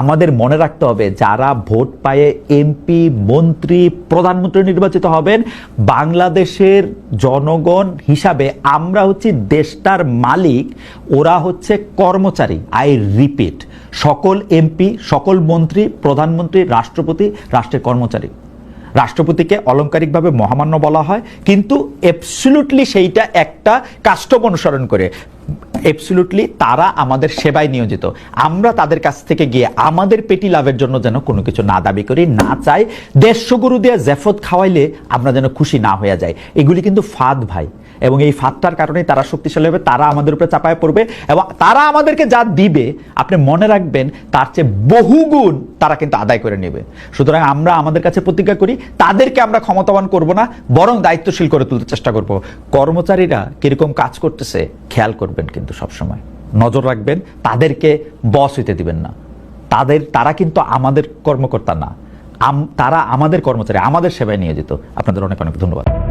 আমাদের মনে রাখতে হবে, যারা ভোট পায়ে এমপি, মন্ত্রী, প্রধানমন্ত্রী নির্বাচিত হবেন, বাংলাদেশের জনগণ হিসাবে আমরা হচ্ছি দেশটার মালিক, ওরা হচ্ছে কর্মচারী, আই রিপিট, সকল এমপি, সকল মন্ত্রী, প্রধানমন্ত্রী, রাষ্ট্রপতি, রাষ্ট্রের কর্মচারী। রাষ্ট্রপতিকে অলংকারিকভাবে মহামান্য বলা হয়, কিন্তু এপসুলুটলি সেইটা একটা কাস্টম অনুসরণ করে। এপসুলুটলি তারা আমাদের সেবায় নিয়োজিত। আমরা তাদের কাছ থেকে গিয়ে আমাদের পেটি লাভের জন্য যেন কোনো কিছু না দাবি করি, না চাই। দেড়শো দিয়ে জেফত খাওয়াইলে আমরা যেন খুশি না হয়ে যাই। এগুলি কিন্তু ফাঁদ ভাই। এবং এই ফাঁদটার কারণেই তারা শক্তিশালী হবে, তারা আমাদের উপরে চাপায় পড়বে এবং তারা আমাদেরকে যা দিবে, আপনি মনে রাখবেন, তার চেয়ে বহুগুণ তারা কিন্তু আদায় করে নেবে। সুতরাং আমরা আমাদের কাছে প্রতিজ্ঞা করি, তাদেরকে আমরা ক্ষমতাবান করব না, বরং দায়িত্বশীল করে তুলতে চেষ্টা করব। কর্মচারীরা কীরকম কাজ করতেছে, খেয়াল করবেন কিন্তু সবসময়। নজর রাখবেন, তাদেরকে বস হইতে দিবেন না। তাদের, তারা কিন্তু আমাদের কর্মকর্তা না। তারা আমাদের কর্মচারী, আমাদের সেবায় নিয়োজিত। আপনাদের অনেক অনেক ধন্যবাদ।